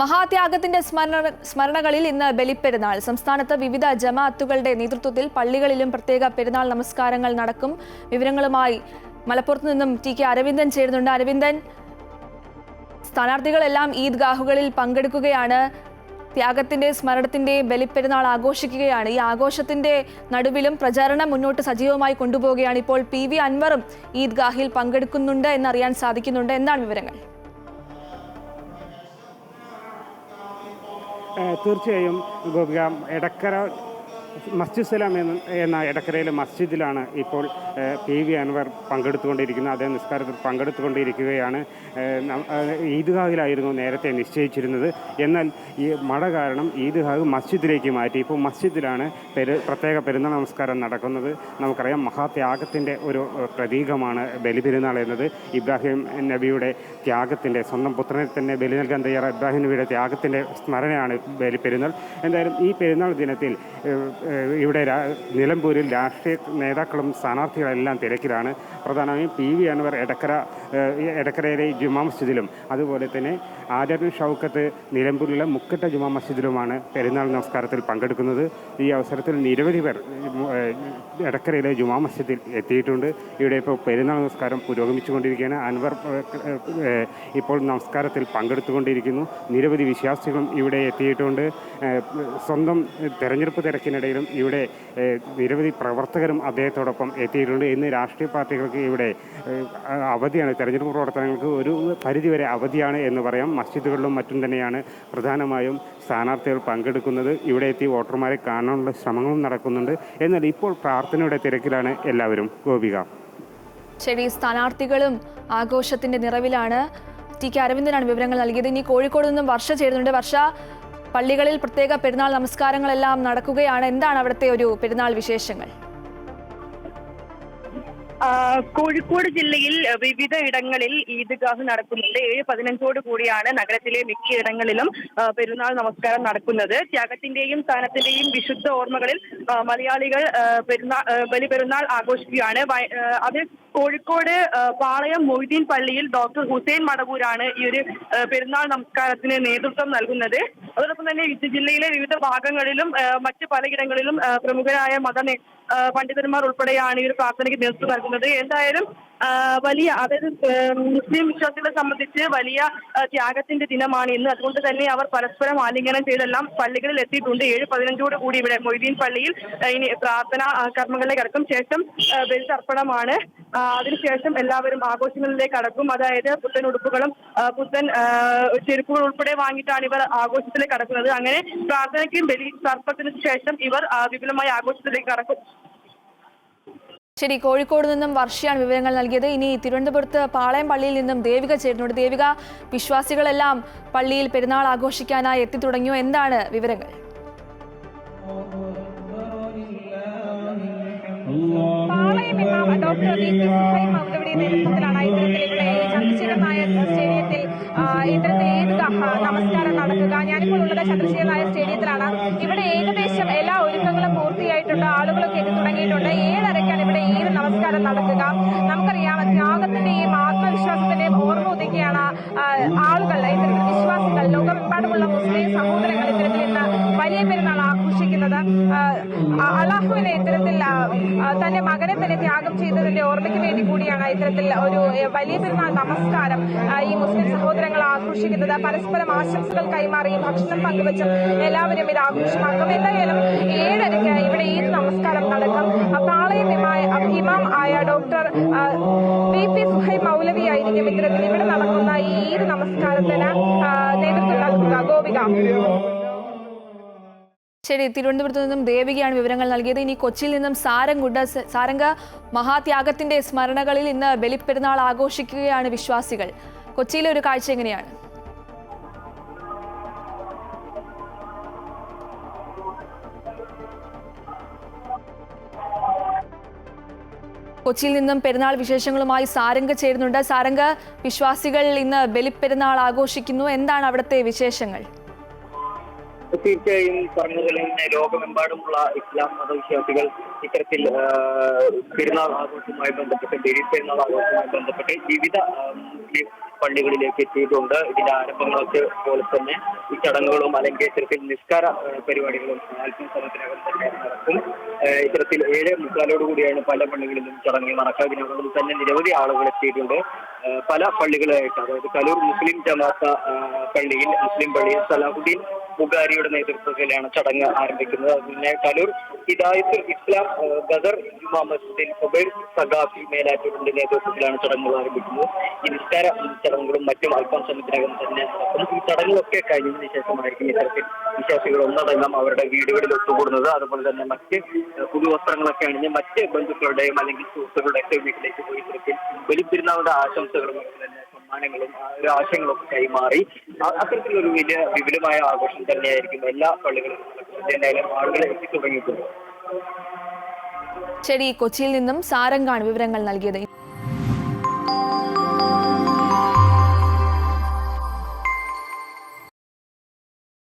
മഹാത്യാഗത്തിന്റെ സ്മരണ സ്മരണകളിൽ ഇന്ന് ബലിപ്പെരുന്നാൾ. സംസ്ഥാനത്ത് വിവിധ ജമാഅത്തുകളുടെ നേതൃത്വത്തിൽ പള്ളികളിലും പ്രത്യേക പെരുന്നാൾ നമസ്കാരങ്ങൾ നടക്കും. വിവരങ്ങളുമായി മലപ്പുറത്ത് നിന്നും ടി കെ അരവിന്ദൻ ചേരുന്നുണ്ട്. അരവിന്ദൻ സ്ഥാനാർത്ഥികളെല്ലാം ഈദ്ഗാഹുകളിൽ പങ്കെടുക്കുകയാണ്. ത്യാഗത്തിന്റെ സ്മരണത്തിന്റെ ബലിപ്പെരുന്നാൾ ആഘോഷിക്കുകയാണ്. ഈ ആഘോഷത്തിന്റെ നടുവിലും പ്രചാരണം മുന്നോട്ട് സജീവമായി കൊണ്ടുപോവുകയാണ്. ഇപ്പോൾ പി വി അൻവറും ഈദ്ഗാഹിൽ പങ്കെടുക്കുന്നുണ്ട് എന്നറിയാൻ സാധിക്കുന്നുണ്ട്. എന്താണ് വിവരങ്ങൾ? തീർച്ചയായും ഗോപിക എടക്കര മസ്ജിദ് സലാം എന്ന എടക്കരയിലെ മസ്ജിദിലാണ് ഇപ്പോൾ പി വി അൻവർ പങ്കെടുത്തുകൊണ്ടിരിക്കുന്നത്. അദ്ദേഹം നിസ്കാരത്തിൽ പങ്കെടുത്തുകൊണ്ടിരിക്കുകയാണ്. ഈദ്ഗാഹിലായിരുന്നു നേരത്തെ നിശ്ചയിച്ചിരുന്നത്. എന്നാൽ ഈ മഴ കാരണം ഈദ്ഗാഹ് മസ്ജിദിലേക്ക് മാറ്റി. ഇപ്പോൾ മസ്ജിദിലാണ് പെരു പ്രത്യേക പെരുന്നാൾ നമസ്കാരം നടക്കുന്നത്. നമുക്കറിയാം മഹാത്യാഗത്തിന്റെ ഒരു പ്രതീകമാണ് ബലിപെരുന്നാൾ എന്നത്. ഇബ്രാഹിം നബിയുടെ ത്യാഗത്തിന്റെ സ്വന്തം പുത്രനെ തന്നെ ബലി നൽകാൻ തയ്യാറായ ഇബ്രാഹിം നബിയുടെ ത്യാഗത്തിന്റെ സ്മരണയാണ് ബലിപെരുന്നാൾ. എന്തായാലും ഈ പെരുന്നാൾ ദിനത്തിൽ ഇവിടെ നിലമ്പൂരിൽ രാഷ്ട്രീയ നേതാക്കളും സ്ഥാനാർത്ഥികളെല്ലാം തിരക്കിലാണ്. പ്രധാനമായും പി വി അൻവർ എടക്കര എടക്കരയിലെ ജുമാ മസ്ജിദിലും അതുപോലെ തന്നെ ആചാര്യ ഷൗക്കത്ത് നിലമ്പൂരിലെ മുക്കട്ട ജുമാ മസ്ജിദിലുമാണ് പെരുന്നാൾ നമസ്കാരത്തിൽ പങ്കെടുക്കുന്നത്. ഈ അവസരത്തിൽ നിരവധി പേർ എടക്കരയിലെ ജുമാ മസ്ജിദിൽ എത്തിയിട്ടുണ്ട്. ഇവിടെ ഇപ്പോൾ പെരുന്നാൾ നമസ്കാരം പുരോഗമിച്ചുകൊണ്ടിരിക്കുകയാണ്. അൻവർ ഇപ്പോൾ നമസ്കാരത്തിൽ പങ്കെടുത്തുകൊണ്ടിരിക്കുന്നു. നിരവധി വിശ്വാസികളും ഇവിടെ എത്തിയിട്ടുണ്ട്. സ്വന്തം തെരഞ്ഞെടുപ്പ് തിരക്കിനിടയിലും ഇവിടെ നിരവധി പ്രവർത്തകരും അദ്ദേഹത്തോടൊപ്പം എത്തിയിട്ടുണ്ട്. ഇന്ന് രാഷ്ട്രീയ പാർട്ടികൾക്ക് ഇവിടെ അവധിയാണ്. തെരഞ്ഞെടുപ്പ് പ്രവർത്തനങ്ങൾക്ക് ഒരു പരിധിവരെ അവധിയാണ് എന്ന് പറയാം. മസ്ജിദുകളിലും മറ്റും തന്നെയാണ് പ്രധാനമായും സ്ഥാനാർത്ഥികൾ പങ്കെടുക്കുന്നത്. ഇവിടെ എത്തി വോട്ടർമാരെ കാണാനുള്ള ശ്രമങ്ങളും നടക്കുന്നുണ്ട്. എന്നാൽ ഇപ്പോൾ പ്രാർത്ഥനയുടെ തിരക്കിലാണ് എല്ലാവരും. ഗോപിക. ശരി സ്ഥാനാർത്ഥികളും ആഘോഷത്തിന്റെ നിറവിലാണ്. ടി കെ അരവിന്ദനാണ് വിവരങ്ങൾ നൽകിയത്. ഇനി കോഴിക്കോട് നിന്നും വർഷ ചേരുന്നുണ്ട്. വർഷ പള്ളികളിൽ പ്രത്യേക പെരുന്നാൾ നമസ്കാരങ്ങളെല്ലാം നടക്കുകയാണ്. എന്താണ് അവിടുത്തെ ഒരു പെരുന്നാൾ വിശേഷങ്ങൾ? കോഴിക്കോട് ജില്ലയിൽ വിവിധ ഇടങ്ങളിൽ ഈദ്ഗാഹ് നടക്കുന്നുണ്ട്. ഏഴ് പതിനഞ്ചോട് കൂടിയാണ് നഗരത്തിലെ മിക്ക ഇടങ്ങളിലും പെരുന്നാൾ നമസ്കാരം നടക്കുന്നത്. ത്യാഗത്തിന്റെയും സ്ഥാനത്തിന്റെയും വിശുദ്ധ ഓർമ്മകളിൽ മലയാളികൾ പെരുന്നാൾ ബലിപെരുന്നാൾ ബലി പെരുന്നാൾ ആഘോഷിക്കുകയാണ്. അത് കോഴിക്കോട് പാളയം മൊയ്തീൻ പള്ളിയിൽ ഡോക്ടർ ഹുസൈൻ മടവൂരാണ് ഈ ഒരു പെരുന്നാൾ നമസ്കാരത്തിന് നേതൃത്വം നൽകുന്നത്. അതോടൊപ്പം തന്നെ ജില്ലയിലെ വിവിധ ഭാഗങ്ങളിലും മറ്റ് പലയിടങ്ങളിലും പ്രമുഖരായ മത പണ്ഡിതന്മാർ ഉൾപ്പെടെയാണ് ഈ ഒരു പ്രാർത്ഥനയ്ക്ക് നേതൃത്വം നൽകുന്നത്. എന്തായാലും വലിയ അതായത് മുസ്ലിം വിശ്വാസികളെ സംബന്ധിച്ച് വലിയ ത്യാഗത്തിന്റെ ദിനമാണ് ഇന്ന്. അതുകൊണ്ട് തന്നെ അവർ പരസ്പരം ആലിംഗനം ചെയ്തെല്ലാം പള്ളികളിൽ എത്തിയിട്ടുണ്ട്. ഏഴ് പതിനഞ്ചോട് കൂടി ഇവിടെ മൊയ്തീൻ പള്ളിയിൽ ഇനി പ്രാർത്ഥന കർമ്മങ്ങളിലേക്ക് കടക്കും. ശേഷം ബലിതർപ്പണമാണ്. അതിനുശേഷം എല്ലാവരും ആഘോഷങ്ങളിലേക്ക് കടക്കും. അതായത് പുത്തൻ ഉടുപ്പുകളും പുത്തൻ ചെരുപ്പുകൾ ഉൾപ്പെടെ വാങ്ങിയിട്ടാണ് ഇവർ ആഘോഷത്തിലേക്ക് കടക്കുന്നത്. അങ്ങനെ പ്രാർത്ഥനയ്ക്കും ബലി തർപ്പത്തിനു ശേഷം ഇവർ വിപുലമായ ആഘോഷത്തിലേക്ക് കടക്കും. ശരി കോഴിക്കോട് നിന്നും വർഷയാണ് വിവരങ്ങൾ നൽകിയത്. ഇനി തിരുവനന്തപുരത്ത് പാളയം പള്ളിയിൽ നിന്നും ദേവിക ചേരുന്നുണ്ട്. ദേവിക വിശ്വാസികളെല്ലാം പള്ളിയിൽ പെരുന്നാൾ ആഘോഷിക്കാനായി എത്തി തുടങ്ങിയോ? എന്താണ് വിവരങ്ങൾ? സ്റ്റേഡിയത്തിൽ നമസ്കാരം നടക്കുക ഞാനിപ്പോൾ ഉള്ളത് ചന്ദ്രശേഖരൻ സ്റ്റേഡിയത്തിലാണ്. ഇവിടെ ഏകദേശം എല്ലാ ഒരുക്കങ്ങളും പൂർത്തിയായിട്ടുണ്ട്. ആളുകളൊക്കെ എത്തി തുടങ്ങിയിട്ടുണ്ട്. ഏഴരയ്ക്കാണ് നമസ്കാരം നടക്കുക. നമുക്കറിയാം ത്യാഗത്തിന്റെയും ആത്മവിശ്വാസത്തിന്റെയും ഓർമ്മ ഒതുക്കിയാണ് ആളുകൾ ഇത്തരത്തിൽ വിശ്വാസികൾ. ലോകമെമ്പാടുമുള്ള മുസ്ലിം സഹോദരങ്ങൾ ഇത്തരത്തിൽ പെരുന്നാൾ ആഘോഷിക്കുന്നത്. അള്ളാഹുവിനെ ഇത്തരത്തിൽ തന്റെ മകനെ തന്നെ ത്യാഗം ചെയ്തതിന്റെ ഓർമ്മയ്ക്ക് വേണ്ടി കൂടിയാണ് ഇത്തരത്തിൽ ഒരു വലിയ പെരുന്നാൾ നമസ്കാരം ഈ മുസ്ലിം സഹോദരങ്ങൾ ആഘോഷിക്കുന്നത്. പരസ്പരം ആശംസകൾ കൈമാറിയും ഭക്ഷണം പങ്കുവച്ചും എല്ലാവരും ഇത് ആഘോഷമാക്കും എന്തായാലും ഏഴരയ്ക്ക് ഇവിടെ ഈ നമസ്കാരം നടക്കും. പാളയം ഇമാം ആയ ഡോക്ടർ വി പി സുഹൈ മൗലവി ആയിരിക്കും ഇത്തരത്തിൽ ഇവിടെ നടക്കുന്ന ഈ ഈദ് നമസ്കാരത്തിന് നേതൃത്വം നൽകുക. ഗോപിക. ശരി തിരുവനന്തപുരത്ത് നിന്നും ദേവികയാണ് വിവരങ്ങൾ നൽകിയത്. ഇനി കൊച്ചിയിൽ നിന്നും സാരംഗുഡ സാരംഗ മഹാത്യാഗത്തിന്റെ സ്മരണകളിൽ ഇന്ന് ബലിപ്പെരുന്നാൾ ആഘോഷിക്കുകയാണ് വിശ്വാസികൾ. കൊച്ചിയിലെ ഒരു കാഴ്ച എങ്ങനെയാണ്? കൊച്ചിയിൽ നിന്നും പെരുന്നാൾ വിശേഷങ്ങളുമായി സാരംഗ ചേരുന്നുണ്ട്. സാരംഗ വിശ്വാസികൾ ഇന്ന് ബലിപ്പെരുന്നാൾ ആഘോഷിക്കുന്നു. എന്താണ് അവിടുത്തെ വിശേഷങ്ങൾ? തീർച്ചയായും പറഞ്ഞതുപോലെ തന്നെ ലോകമെമ്പാടുമുള്ള ഇസ്ലാം മതവിശ്വാസികൾ ഇത്തരത്തിൽ പെരുന്നാൾ ആഘോഷവുമായി ബന്ധപ്പെട്ട് ദേവി പെരുന്നാൾ ആഘോഷവുമായി ബന്ധപ്പെട്ട് വിവിധ മുസ്ലിം പള്ളികളിലേക്ക് എത്തിയിട്ടുണ്ട്. ഇതിന്റെ ആരംഭങ്ങളൊക്കെ പോലെ തന്നെ ഈ ചടങ്ങുകളും അല്ലെങ്കിൽ ഇത്തരത്തിൽ നിസ്കാര പരിപാടികളും അല്പസമയത്തിനകം തന്നെ നടക്കും. ഇത്തരത്തിൽ ഏഴ് മുക്കാലോട് കൂടിയാണ് പല പള്ളികളിലും ചടങ്ങ് നടക്കുക. ഇതിനോടൊപ്പം തന്നെ നിരവധി ആളുകൾ എത്തിയിട്ടുണ്ട്. പല പള്ളികളായിട്ട് അതായത് കലൂർ മുസ്ലിം ജമാഅത്ത പള്ളിയിൽ മുസ്ലിം പള്ളിയിൽ സലാഹുദ്ദീൻ ബുഖാരിയുടെ നേതൃത്വത്തിലാണ് ചടങ്ങ് ആരംഭിക്കുന്നത്. പിന്നെ കലൂർ ഹിദായത്തുൽ ഇസ്ലാം ഗദർ ജുമാ മസ്ജിദിൽ സുബൈർ സഖാഫി മേലാറ്റൂരിന്റെ നേതൃത്വത്തിലാണ് ചടങ്ങുകൾ ആരംഭിക്കുന്നത്. ഈ നിസ്കാര ചടങ്ങുകളും മറ്റും അല്പം സമയത്തിനകം തന്നെ ഈ ചടങ്ങുകളൊക്കെ കഴിഞ്ഞതിന് ശേഷമായിരിക്കും ഇത്തരത്തിൽ വിശ്വാസികൾ ഒന്നടങ്കം അവരുടെ വീടുകളിൽ ഒത്തുകൂടുന്നത്. അതുപോലെ തന്നെ മറ്റ് പുതുവസ്ത്രങ്ങളൊക്കെ അണിഞ്ഞ് മറ്റ് ബന്ധുക്കളുടെയും അല്ലെങ്കിൽ സുഹൃത്തുക്കളുടെയൊക്കെ വീട്ടിലേക്ക് പോയി ഇത്തരത്തിൽ ബലിപ്പെരുന്നാളുടെ ആശംസകളും തന്നെ സമ്മാനങ്ങളും ഒരു ആശയങ്ങളും ഒക്കെ കൈമാറി അത്തരത്തിലൊരു വലിയ വിപുലമായ ആഘോഷം തന്നെയായിരിക്കും എല്ലാ പള്ളികളും എന്തായാലും എത്തി തുടങ്ങിയിട്ടുണ്ട് ശരി കൊച്ചിയിൽ നിന്നും സാരംഗാണ് വിവരങ്ങൾ നൽകിയത്.